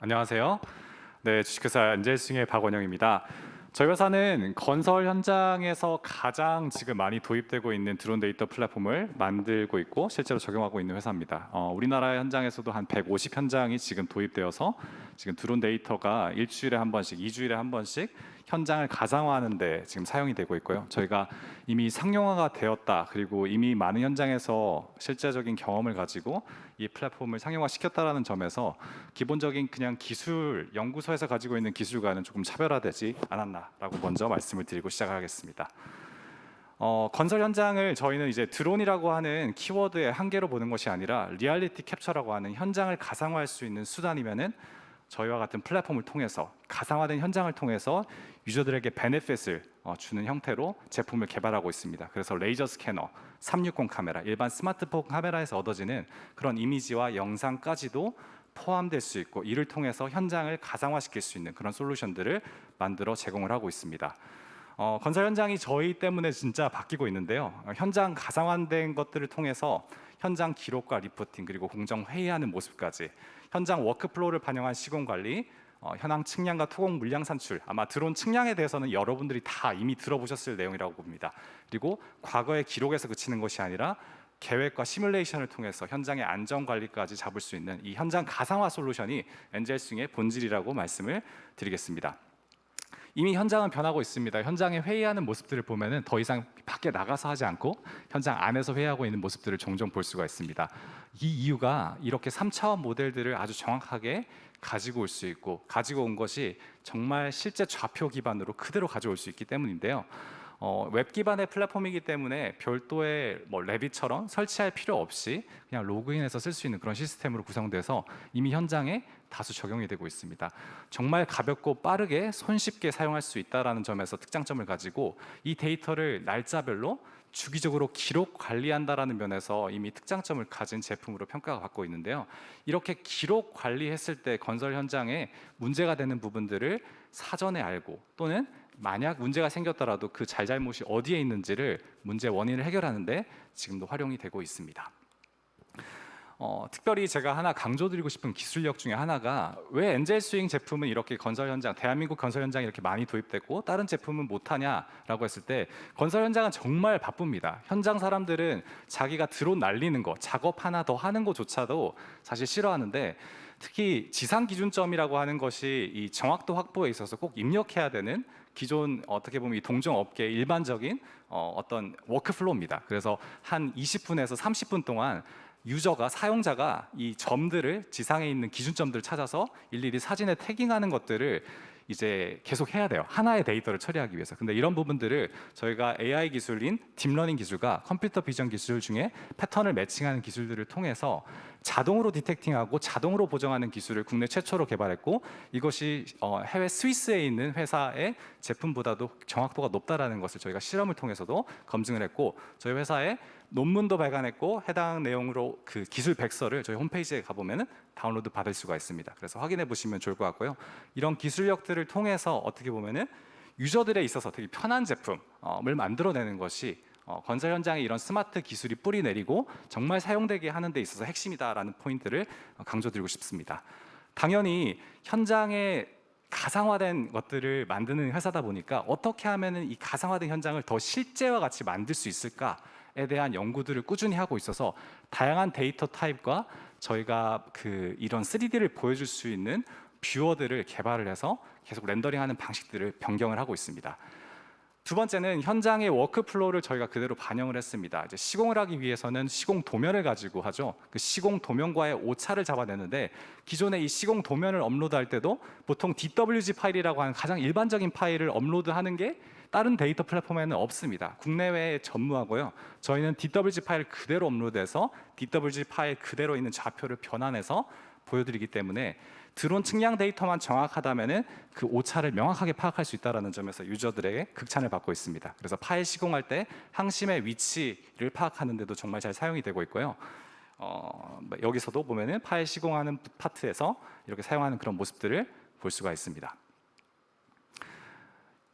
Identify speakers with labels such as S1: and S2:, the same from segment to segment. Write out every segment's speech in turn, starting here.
S1: 안녕하세요. 네, 주식회사 엔젤스의 박원영입니다. 저희 회사는 건설 현장에서 가장 지금 많이 도입되고 있는 드론 데이터 플랫폼을 만들고 있고 실제로 적용하고 있는 회사입니다. 어, 우리나라 현장에서도 한 150 현장이 지금 도입되어서 지금 드론 데이터가 일주일에 한 번씩, 이주일에 한 번씩 현장을 가상화하는데 지금 사용이 되고 있고요. 저희가 이미 상용화가 되었다. 그리고 이미 많은 현장에서 실제적인 경험을 가지고 이 플랫폼을 상용화 시켰다라는 점에서 기본적인 그냥 기술 연구소에서 가지고 있는 기술과는 조금 차별화되지 않았나라고 먼저 말씀을 드리고 시작하겠습니다. 어, 건설 현장을 저희는 이제 드론이라고 하는 키워드의 한계로 보는 것이 아니라 리얼리티 캡처라고 하는 현장을 가상화할 수 있는 수단이면은 저희와 같은 플랫폼을 통해서 가상화된 현장을 통해서 유저들에게 베네핏을 어, 주는 형태로 제품을 개발하고 있습니다. 그래서 레이저 스캐너, 360 카메라, 일반 스마트폰 카메라에서 얻어지는 그런 이미지와 영상까지도 포함될 수 있고 이를 통해서 현장을 가상화시킬 수 있는 그런 솔루션들을 만들어 제공을 하고 있습니다. 어, 건설 현장이 저희 때문에 진짜 바뀌고 있는데요. 어, 현장 가상화된 것들을 통해서 현장 기록과 리포팅 그리고 공정 회의하는 모습까지 현장 워크플로우를 반영한 시공 관리, 어, 현황 측량과 토공 물량 산출 아마 드론 측량에 대해서는 여러분들이 다 이미 들어보셨을 내용이라고 봅니다. 그리고 과거의 기록에서 그치는 것이 아니라 계획과 시뮬레이션을 통해서 현장의 안전 관리까지 잡을 수 있는 이 현장 가상화 솔루션이 엔젤 스윙의 본질이라고 말씀을 드리겠습니다. 이미 현장은 변하고 있습니다. 현장에 회의하는 모습들을 보면은 더 이상 밖에 나가서 하지 않고 현장 안에서 회의하고 있는 모습들을 종종 볼 수가 있습니다. 이 이유가 이렇게 3차원 모델들을 아주 정확하게 가지고 올 수 있고 가지고 온 것이 정말 실제 좌표 기반으로 그대로 가져올 수 있기 때문인데요. 어, 웹 기반의 플랫폼이기 때문에 별도의 뭐 레빗처럼 설치할 필요 없이 그냥 로그인해서 쓸 수 있는 그런 시스템으로 구성돼서 이미 현장에 다수 적용이 되고 있습니다. 정말 가볍고 빠르게 손쉽게 사용할 수 있다라는 점에서 특장점을 가지고 이 데이터를 날짜별로 주기적으로 기록 관리한다라는 면에서 이미 특장점을 가진 제품으로 평가가 받고 있는데요. 이렇게 기록 관리했을 때 건설 현장에 문제가 되는 부분들을 사전에 알고 또는 만약 문제가 생겼더라도 그 잘잘못이 어디에 있는지를 문제 원인을 해결하는데 지금도 활용이 되고 있습니다. 어, 특별히 제가 하나 강조드리고 싶은 기술력 중에 하나가 왜 엔젤 스윙 제품은 이렇게 건설 현장, 대한민국 건설 현장에 이렇게 많이 도입됐고 다른 제품은 못하냐라고 했을 때 건설 현장은 정말 바쁩니다. 현장 사람들은 자기가 드론 날리는 거, 작업 하나 더 하는 것조차도 사실 싫어하는데 특히 지상 기준점이라고 하는 것이 이 정확도 확보에 있어서 꼭 입력해야 되는 기존 어떻게 보면 이 동종 업계의 일반적인 어, 어떤 워크플로우입니다. 그래서 한 20분에서 30분 동안 유저가 사용자가 이 점들을 지상에 있는 기준점들을 찾아서 일일이 사진에 태깅하는 것들을 이제 계속 해야 돼요. 하나의 데이터를 처리하기 위해서. 근데 이런 부분들을 저희가 AI 기술인 딥러닝 기술과 컴퓨터 비전 기술 중에 패턴을 매칭하는 기술들을 통해서 자동으로 디텍팅하고 자동으로 보정하는 기술을 국내 최초로 개발했고 이것이 어, 해외 스위스에 있는 회사의 제품보다도 정확도가 높다라는 것을 저희가 실험을 통해서도 검증을 했고 저희 회사에 논문도 발간했고 해당 내용으로 그 기술 백서를 저희 홈페이지에 가보면은 다운로드 받을 수가 있습니다. 그래서 확인해 보시면 좋을 것 같고요. 이런 기술력들을 통해서 어떻게 보면은 유저들에 있어서 되게 편한 제품을 만들어내는 것이 어, 건설 현장에 이런 스마트 기술이 뿌리 내리고 정말 사용되게 하는 데 있어서 핵심이다라는 포인트를 강조드리고 싶습니다. 당연히 현장에 가상화된 것들을 만드는 회사다 보니까 어떻게 하면은 이 가상화된 현장을 더 실제와 같이 만들 수 있을까에 대한 연구들을 꾸준히 하고 있어서 다양한 데이터 타입과 저희가 그 이런 3D를 보여줄 수 있는 뷰어들을 개발을 해서 계속 렌더링하는 방식들을 변경을 하고 있습니다. 두 번째는 현장의 워크플로우를 저희가 그대로 반영을 했습니다. 이제 시공을 하기 위해서는 시공 도면을 가지고 하죠. 그 시공 도면과의 오차를 잡아내는데 기존에 이 시공 도면을 업로드할 때도 보통 DWG 파일이라고 하는 가장 일반적인 파일을 업로드하는 게 다른 데이터 플랫폼에는 없습니다. 국내외에 전무하고요. 저희는 DWG 파일 그대로 업로드해서 DWG 파일 그대로 있는 좌표를 변환해서 보여드리기 때문에 드론 측량 데이터만 정확하다면은 그 오차를 명확하게 파악할 수 있다는 점에서 유저들에게 극찬을 받고 있습니다. 그래서 파일 시공할 때 항심의 위치를 파악하는데도 정말 잘 사용이 되고 있고요. 어, 여기서도 보면은 파일 시공하는 파트에서 이렇게 사용하는 그런 모습들을 볼 수가 있습니다.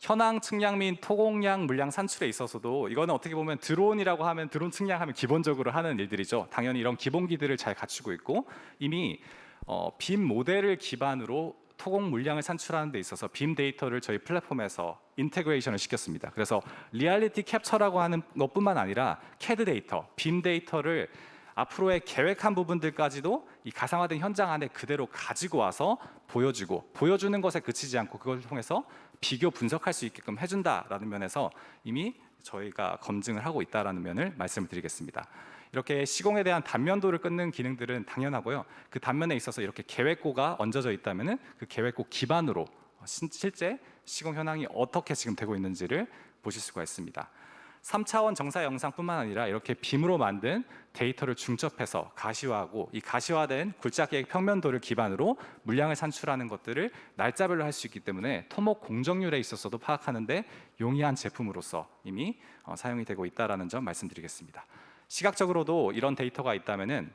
S1: 현황 측량 및 토공량 물량 산출에 있어서도 이거는 어떻게 보면 드론이라고 하면 드론 측량하면 기본적으로 하는 일들이죠. 당연히 이런 기본기들을 잘 갖추고 있고 이미 어, 빔 모델을 기반으로 토공 물량을 산출하는 데 있어서 빔 데이터를 저희 플랫폼에서 인테그레이션을 시켰습니다. 그래서 리얼리티 캡처라고 하는 것뿐만 아니라 캐드 데이터, 빔 데이터를 앞으로의 계획한 부분들까지도 이 가상화된 현장 안에 그대로 가지고 와서 보여주고 보여주는 것에 그치지 않고 그걸 통해서 비교 분석할 수 있게끔 해준다라는 면에서 이미 저희가 검증을 하고 있다라는 면을 말씀을 드리겠습니다. 이렇게 시공에 대한 단면도를 끊는 기능들은 당연하고요. 그 단면에 있어서 이렇게 계획고가 얹어져 있다면은 그 계획고 기반으로 신- 실제 시공 현황이 어떻게 지금 되고 있는지를 보실 수가 있습니다. 3차원 정사 영상뿐만 아니라 이렇게 빔으로 만든 데이터를 중첩해서 가시화하고 이 가시화된 굴착 계획 평면도를 기반으로 물량을 산출하는 것들을 날짜별로 할 수 있기 때문에 토목 공정률에 있어서도 파악하는데 용이한 제품으로서 이미 어, 사용이 되고 있다라는 점 말씀드리겠습니다. 시각적으로도 이런 데이터가 있다면은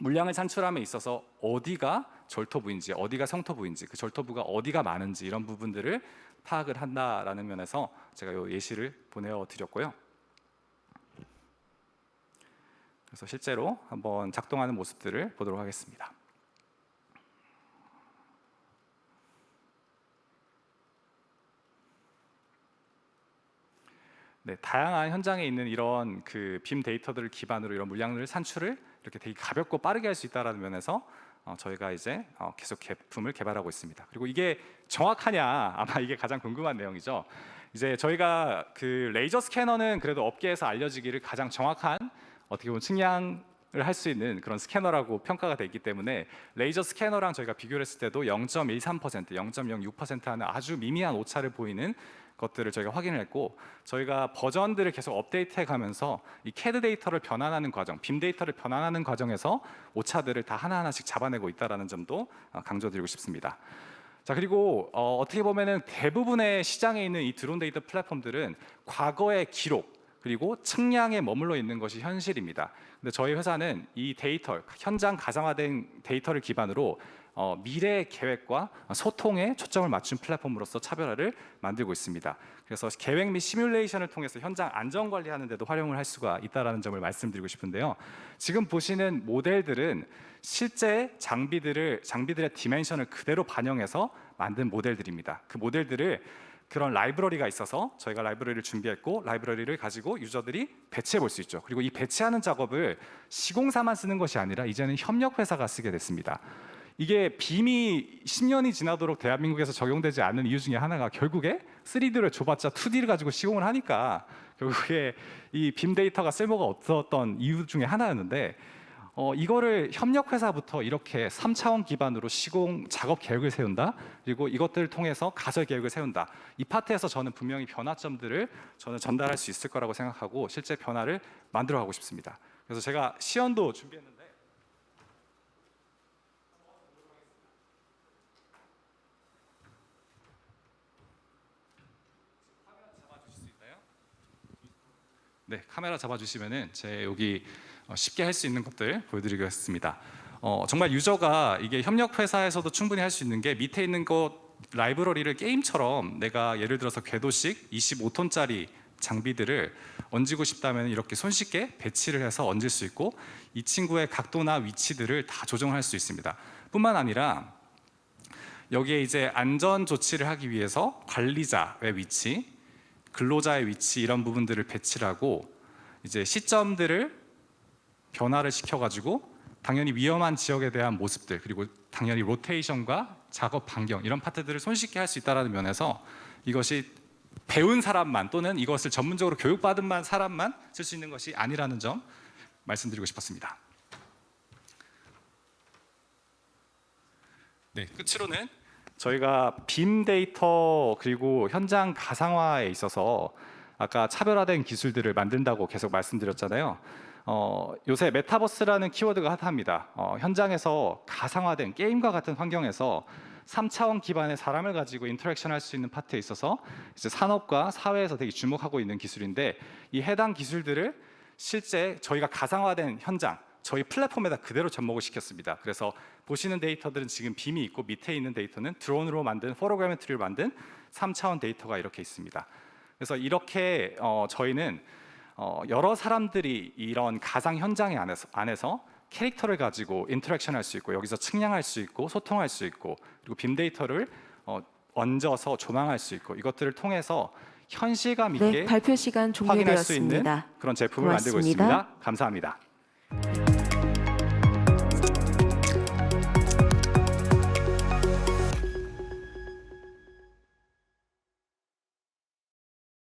S1: 물량을 산출함에 있어서 어디가 절토부인지 어디가 성토부인지 그 절토부가 어디가 많은지 이런 부분들을 파악을 한다라는 면에서 제가 이 예시를 보내어 드렸고요. 그래서 실제로 한번 작동하는 모습들을 보도록 하겠습니다. 네, 다양한 현장에 있는 이런 그 빔 데이터들을 기반으로 이런 물량을 산출을 이렇게 되게 가볍고 빠르게 할 수 있다라는 면에서 어, 저희가 이제 어, 계속 제품을 개발하고 있습니다. 그리고 이게 정확하냐 아마 이게 가장 궁금한 내용이죠. 이제 저희가 그 레이저 스캐너는 그래도 업계에서 알려지기를 가장 정확한 어떻게 보면 측량을 할 수 있는 그런 스캐너라고 평가가 돼 있기 때문에 레이저 스캐너랑 저희가 비교를 했을 때도 0.13%, 0.06% 하는 아주 미미한 오차를 보이는 것들을 저희가 확인을 했고 저희가 버전들을 계속 업데이트해 가면서 이 캐드 데이터를 변환하는 과정, 빔 데이터를 변환하는 과정에서 오차들을 다 하나하나씩 잡아내고 있다라는 점도 어, 강조드리고 싶습니다. 자 그리고 어, 어떻게 보면은 대부분의 시장에 있는 이 드론 데이터 플랫폼들은 과거의 기록 그리고 측량에 머물러 있는 것이 현실입니다. 근데 저희 회사는 이 데이터 현장 가상화된 데이터를 기반으로 어, 미래 계획과 소통에 초점을 맞춘 플랫폼으로서 차별화를 만들고 있습니다. 그래서 계획 및 시뮬레이션을 통해서 현장 안전 관리하는 데도 활용을 할 수가 있다라는 점을 말씀드리고 싶은데요. 지금 보시는 모델들은 실제 장비들을 장비들의 디멘션을 그대로 반영해서 만든 모델들입니다. 그 모델들을 그런 라이브러리가 있어서 저희가 라이브러리를 준비했고 라이브러리를 가지고 유저들이 배치해 볼 수 있죠. 그리고 이 배치하는 작업을 시공사만 쓰는 것이 아니라 이제는 협력 회사가 쓰게 됐습니다. 이게 빔이 10년이 지나도록 대한민국에서 적용되지 않는 이유 중에 하나가 결국에 3D를 줘봤자 2D를 가지고 시공을 하니까 결국에 이 빔 데이터가 쓸모가 없었던 이유 중에 하나였는데 어, 이거를 협력 회사부터 이렇게 3차원 기반으로 시공 작업 계획을 세운다. 그리고 이것들을 통해서 가설 계획을 세운다. 이 파트에서 저는 분명히 변화점들을 저는 전달할 수 있을 거라고 생각하고 실제 변화를 만들어 가고 싶습니다. 그래서 제가 시연도 준비했는데 네, 카메라 잡아주시면은 제 여기 어, 쉽게 할 수 있는 것들 보여드리겠습니다. 어, 정말 유저가 이게 협력 회사에서도 충분히 할 수 있는 게 밑에 있는 것 라이브러리를 게임처럼 내가 예를 들어서 궤도식 25톤짜리 장비들을 얹고 싶다면 이렇게 손쉽게 배치를 해서 얹을 수 있고 이 친구의 각도나 위치들을 다 조정할 수 있습니다. 뿐만 아니라 여기에 이제 안전 조치를 하기 위해서 관리자의 위치, 근로자의 위치 이런 부분들을 배치를 하고 이제 시점들을 변화를 시켜가지고 당연히 위험한 지역에 대한 모습들 그리고 당연히 로테이션과 작업 반경 이런 파트들을 손쉽게 할 수 있다는 면에서 이것이 배운 사람만 또는 이것을 전문적으로 교육받은 만 사람만 쓸 수 있는 것이 아니라는 점 말씀드리고 싶었습니다. 네, 끝으로는 저희가 빔 데이터 그리고 현장 가상화에 있어서 아까 차별화된 기술들을 만든다고 계속 말씀드렸잖아요. 어, 요새 메타버스라는 키워드가 핫합니다. 어, 현장에서 가상화된 게임과 같은 환경에서 3차원 기반의 사람을 가지고 인터랙션 할 수 있는 파트에 있어서 이제 산업과 사회에서 되게 주목하고 있는 기술인데 이 해당 기술들을 실제 저희가 가상화된 현장 저희 플랫폼에다 그대로 접목을 시켰습니다. 그래서 보시는 데이터들은 지금 빔이 있고 밑에 있는 데이터는 드론으로 만든 포로그래메트리를 만든 3차원 데이터가 이렇게 있습니다. 그래서 이렇게 어, 저희는 어, 여러 사람들이 이런 가상 현장의 안에서, 안에서 캐릭터를 가지고 인터랙션 할 수 있고 여기서 측량할 수 있고 소통할 수 있고 그리고 빔 데이터를 어, 얹어서 조망할 수 있고 이것들을 통해서 현실감 있게
S2: 네, 발표 시간
S1: 확인할 수 있는. 그런 제품을 만들고
S2: 고맙습니다.
S1: 있습니다. 감사합니다.